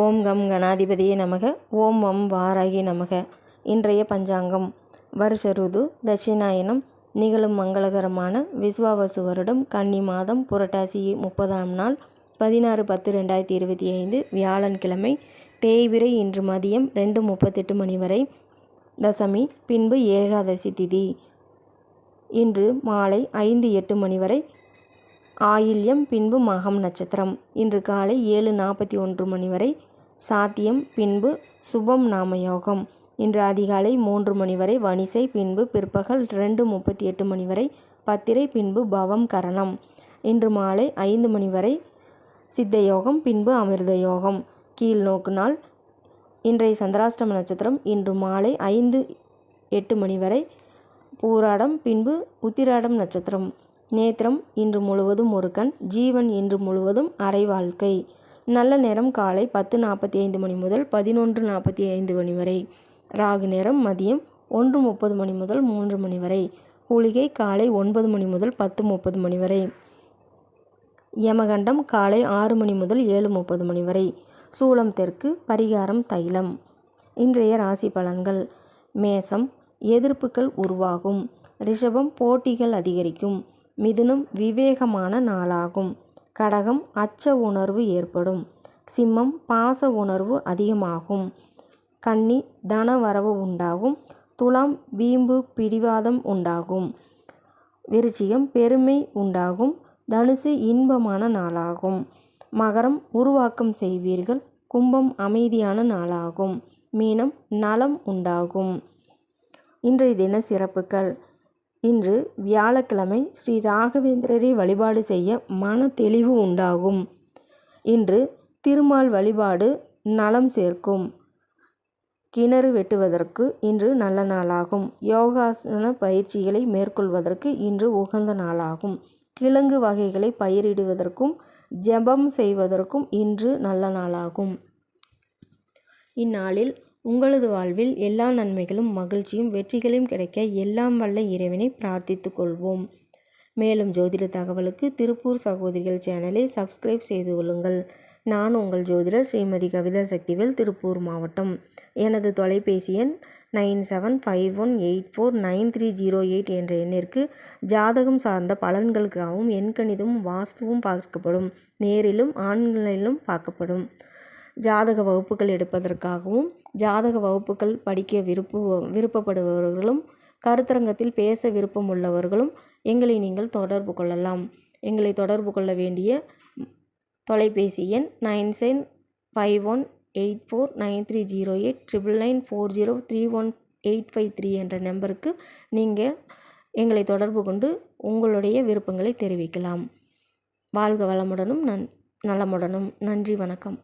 ஓம் come கணாதிபதியே நமக. ஓம் வம் வாராகி நமக. இன்றைய பஞ்சாங்கம். வருஷ ருது தட்சிணாயனம். நிகழும் மங்களகரமான விஸ்வாவசு வருடம் கன்னி மாதம் புரட்டாசி முப்பதாம் நாள் பதினாறு பத்து ரெண்டாயிரத்தி இருபத்தி ஐந்து வியாழன்கிழமை தேய்விரை இன்று மதியம் ரெண்டு முப்பத்தெட்டு மணி வரை. தசமி பின்பு ஏகாதசி திதி. இன்று மாலை ஐந்து எட்டு மணி வரை. ஆயில்யம் பின்பு மகம் நட்சத்திரம். இன்று காலை ஏழு நாற்பத்தி ஒன்று மணி வரை சாத்தியம் பின்பு சுபம் நாமயோகம் இன்று அதிகாலை மூன்று மணி வரை வணிசை பின்பு பிற்பகல் ரெண்டு முப்பத்தி எட்டு மணி வரை பத்திரை பின்பு பவம் கரணம். இன்று மாலை ஐந்து மணி வரை சித்த யோகம் பின்பு அமிர்த யோகம் கீழ் நோக்குனால் இன்றைய சந்திராஷ்டம நட்சத்திரம். இன்று மாலை ஐந்து எட்டு மணி வரை பூராடம் பின்பு உத்திராடம் நட்சத்திரம். நேத்திரம் இன்று முழுவதும் ஒரு கண் ஜீவன் இன்று முழுவதும் அரை வாழ்க்கை. நல்ல நேரம் காலை பத்து நாற்பத்தி ஐந்து மணி முதல் பதினொன்று நாற்பத்தி ஐந்து மணி வரை. ராகு நேரம் மதியம் ஒன்று முப்பது மணி முதல் மூன்று மணி வரை. கூலிகை காலை ஒன்பது மணி முதல் பத்து முப்பது மணி வரை. யமகண்டம் காலை ஆறு மணி முதல் ஏழு முப்பது மணி வரை. சூளம் தெற்கு பரிகாரம் தைலம். இன்றைய ராசி பலன்கள். மேசம் எதிர்ப்புகள் உருவாகும். ரிஷபம் போட்டிகள் அதிகரிக்கும். மிதுனம் விவேகமான நாளாகும். கடகம் அச்ச உணர்வு ஏற்படும். சிம்மம் பாச உணர்வு அதிகமாகும். கன்னி தன வரவு உண்டாகும். துலாம் வீம்பு பிடிவாதம் உண்டாகும். விருச்சிகம் பெருமை உண்டாகும். தனுசு இன்பமான நாளாகும். மகரம் உருவாக்கம் செய்வீர்கள். கும்பம் அமைதியான நாளாகும். மீனம் நலம் உண்டாகும். இன்றைய தின சிறப்புகள். இன்று வியாழக்கிழமை ஸ்ரீ ராகவேந்திரரை வழிபாடு செய்ய மன தெளிவு உண்டாகும். இன்று திருமால் வழிபாடு நலம் சேர்க்கும். கிணறு வெட்டுவதற்கு இன்று நல்ல நாளாகும். யோகாசன பயிற்சிகளை மேற்கொள்வதற்கு இன்று உகந்த நாளாகும். கிழங்கு வகைகளை பயிரிடுவதற்கும் ஜெபம் செய்வதற்கும் இன்று நல்ல நாளாகும். இந்நாளில் உங்களது வாழ்வில் எல்லா நன்மைகளும் மகிழ்ச்சியும் வெற்றிகளையும் கிடைக்க எல்லாம் வல்ல இறைவனை பிரார்த்தித்து கொள்வோம். மேலும் ஜோதிட தகவலுக்கு திருப்பூர் சகோதரிகள் சேனலை சப்ஸ்கிரைப் செய்து கொள்ளுங்கள். நான் உங்கள் ஜோதிடர் ஸ்ரீமதி கவிதா சக்திவேல் திருப்பூர் மாவட்டம். எனது தொலைபேசி எண் nine seven five one eight four nine three zero eight என்ற எண்ணிற்கு ஜாதகம் சார்ந்த பலன்களுக்காகவும் எண்கணிதமும் வாஸ்துவும் பார்க்கப்படும். நேரிலும் ஆன்லைனிலும் பார்க்கப்படும். ஜாதக வகுப்புகள் எடுப்பதற்காகவும் ஜாதக வகுப்புகள் படிக்க விருப்பு விருப்பப்படுபவர்களும் கருத்தரங்கத்தில் பேச விருப்பம் உள்ளவர்களும் எங்களை நீங்கள் தொடர்பு கொள்ளலாம். எங்களை தொடர்பு கொள்ள வேண்டிய தொலைபேசி எண் nine seven five one eight four nine three zero eight triple nine four zero three one eight five three என்ற நம்பருக்கு நீங்கள் எங்களை தொடர்பு கொண்டு உங்களுடைய விருப்பங்களை தெரிவிக்கலாம். வாழ்க வளமுடனும் நன் நலமுடனும். நன்றி வணக்கம்.